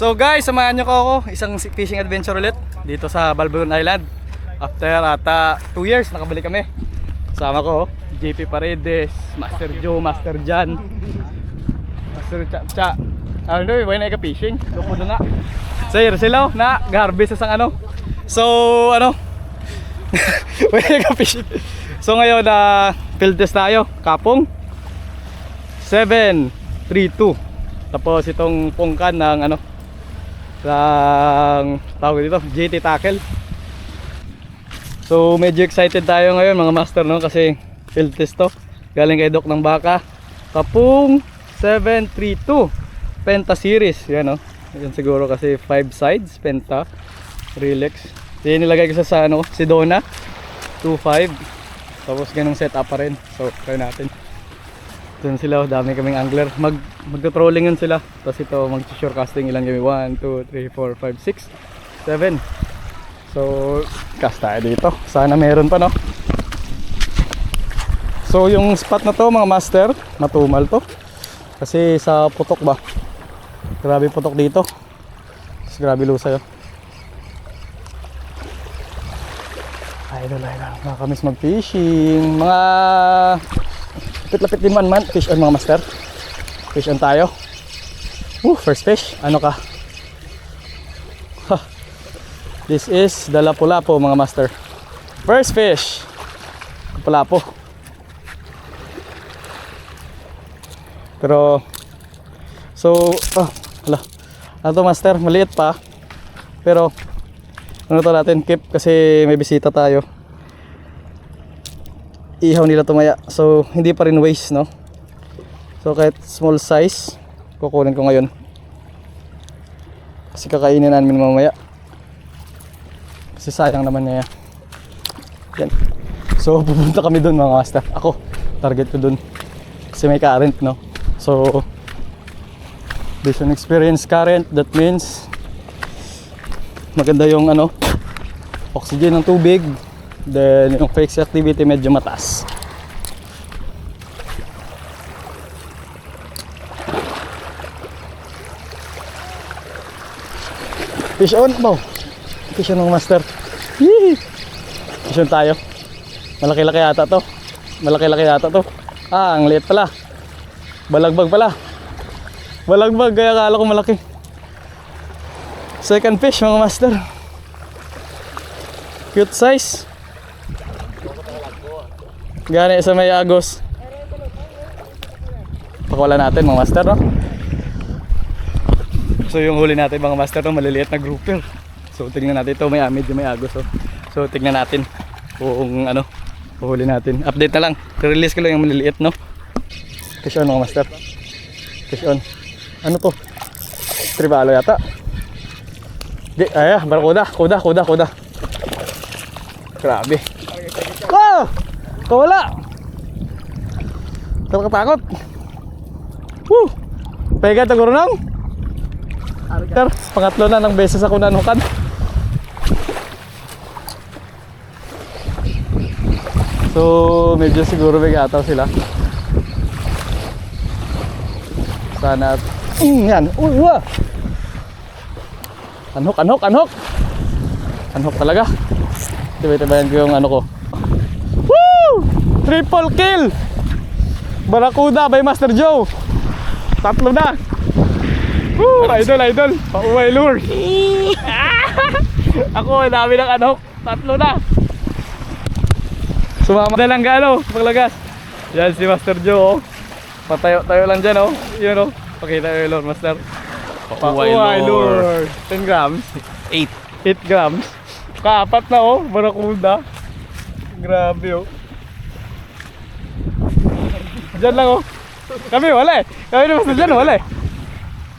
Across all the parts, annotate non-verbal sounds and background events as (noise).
So guys, samahan nyo ko ako isang fishing adventure ulit dito sa Balbon Island. After ata 2 years, nakabalik kami. Sama ko, JP Paredes, Master Joe, Master Jan, Master Cha Cha. Ano doon, wala na fishing. Lupo na na. Sir, sila na garbage sa sang ano. So, ano? (laughs) wala na fishing. So ngayon na field test tayo, kapong 7 3 2. Tapos itong pungkan ng ano ng tawag dito, JT Tackle. So medyo excited tayo ngayon mga master no kasi field test to. Galing kay Doc ng Baka. Kapung 732 Penta series, yan no. Yan siguro kasi 5 sides Penta Relax. Yan nilagay ko sa, sa ano, Sedona 25. Tapos ganung setup pa rin. So try natin. Doon sila, oh, dami kaming angler. Mag magto-trolling yun sila. Tapos ito casting ilan kami? 1 2 3 4 5 6 7. So, cast tayo dito. Sana meron pa, no? So, yung spot na to, mga master, matumal to. Kasi sa putok ba? Grabe putok dito. Tapos grabe lusay, oh. Idol, idol. Nakakamiss mag-fishing. Mga lapit-lapit din man man. Fish on, mga master. Fish on tayo. Woo, first fish. Ano ka? Ha. This is the lapu-lapu mga master. First fish. Lapu-lapu. Pero so ah, hala. Ano to master, maliit pa. Pero ano to natin keep kasi may bisita tayo. Ihaw nila tumaya. So hindi pa rin waste, no? So kahit small size, kukunin ko ngayon. Kasi kakainin namin mamaya. Kasi sayang naman niya. Yan. So (laughs) pupunta kami doon mga master. Ako, target ko doon. Kasi may current, no? So based on experience current, that means maganda yung ano, oxygen ng tubig. Then yung fixed activity medyo mataas. Fish on mo. Fish on master. Yee! Fish on tayo. Malaki-laki yata to. Malaki-laki yata to. Ah, ang liit pala. Balagbag pala. Balagbag kaya akala ko malaki. Second fish mga master. Cute size. Gani sa may agos. Pakawala natin mga master no. So yung huli natin mga master no, maliliit na grouper. So tingnan natin ito may medyo may agos oh. So tingnan natin kung ano huli natin. Update na lang. Release ko lang yung maliliit no. Fish on mga master. Fish on. Ano to? Tribalo yata. Di, ay, ah, barakuda, kuda, kuda, kuda. Grabe. Oh! Kawala! Nakakatakot. Woo! Pega ito gurunong. Ter, pangatlo na ng beses ako nanukan. So, medyo siguro may gataw sila. Sana at... Mm, yan. Uy, wah! Anhok, anhok, anhok! Anhok talaga. Tibay-tibayan ko yung ano ko. Woo! Triple kill! Barakuda by Master Joe. Tatlo na. Woo! Idol, idol. Pauway lure. (laughs) Ako, dami ng anhok. Tatlo na. Sumama na lang galo. Paglagas. Yan si Master Joe. Oh. Patayo-tayo lang dyan, oh. Yun, oh. Pakita yung lure, Master. Pauway lure. 10 grams. 8. 8 grams. Kaapat na oh, barakuda. Grabe oh. Diyan lang oh. Kami wala eh. Kami naman sa dyan wala eh.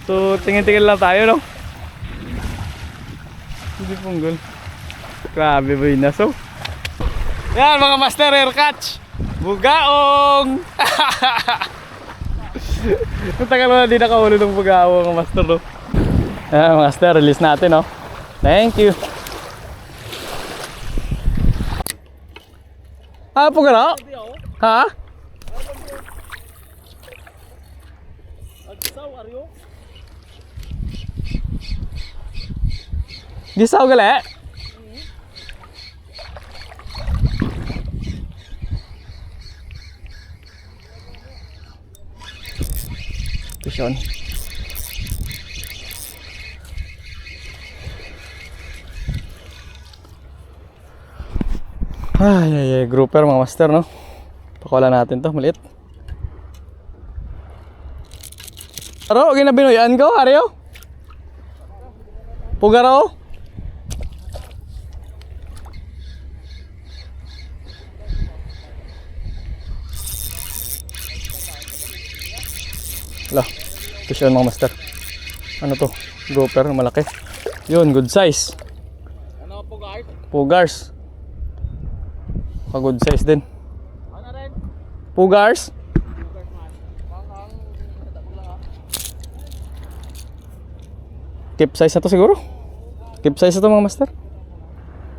So tingin-tingin lang tayo no. Hindi punggol. Grabe boy na so. Yan mga master air catch. Bugaong! (laughs) Tagal na di nakahuli ng bugaong mga master no. Yan master, release natin no. Thank you. Ah, po gano? Ha? Gisaw gali. Pisyon. Ay, ay, ay, grouper mga master, no? Pakawala natin to, maliit. Aro, ginabinoyan ko, Aryo? Pugaro? Lah, ito siya mga master. Ano to? Grouper, malaki. Yun, good size. Ano po guard? Pugars. Pa good size din. Ano rin? Pugars. Keep size na to siguro. Keep size na to mga master.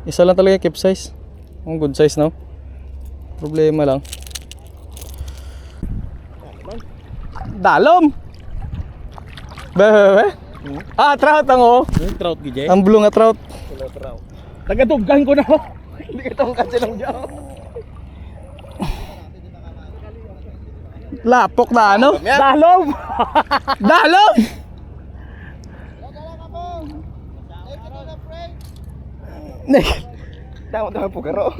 Isa lang talaga keep size. Ang good size no. Problema lang. Dalom. Be, be, be. Ah, trout ang oh. Yung trout gije? Ang blue nga trout. Trout. Tagaduggan ko na ho. Hindi ka tawang kansilang dyan. Lapok na ano? Dalom! (laughs) Dalom! Tama tama po karo.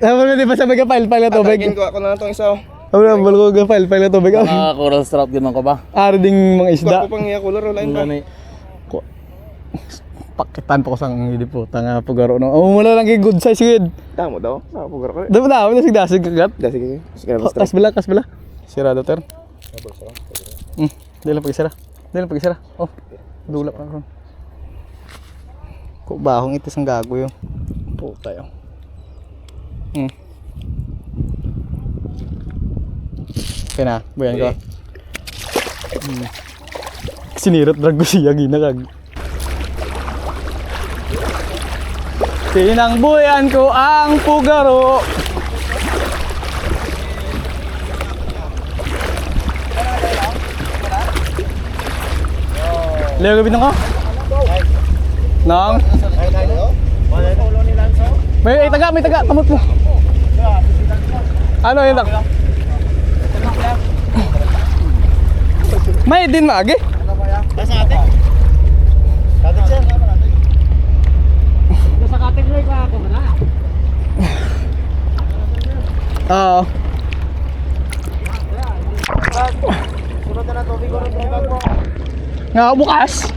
Tama na di ba sabi ka file file na tubig? Tatagin ko ako na itong isa. Tama na balo ko file file na tubig. Mga coral strap ginaman ko ba? Ari ding mga isda. Ako pang iya color wala. Ko- Pakitan pa ko sang hindi po tanga pagaro no. Oh, wala lang kay good size gid. Tama daw. Tama po karo. Damo na na sig dasig kagat. Da sige. Sige na Kas kas bala. Sirado ter. Hmm, pagisara. Dili lang pagisara. Oh. Dula pa ron. Ko bahong itis ang gago yo. Puta yo. Hmm. Okay na, buyan ko. Hmm. Sinirot drag ko siya ginagag. Tinangbuyan ko ang pugaro. Leo gabit ko? Nang? May ay, taga, may taga, kamot mo. Ano yun tak? May din maagi. Sa atin. Katin siya. Sa katin ko ako na. Oo. Rin. Nga bukas.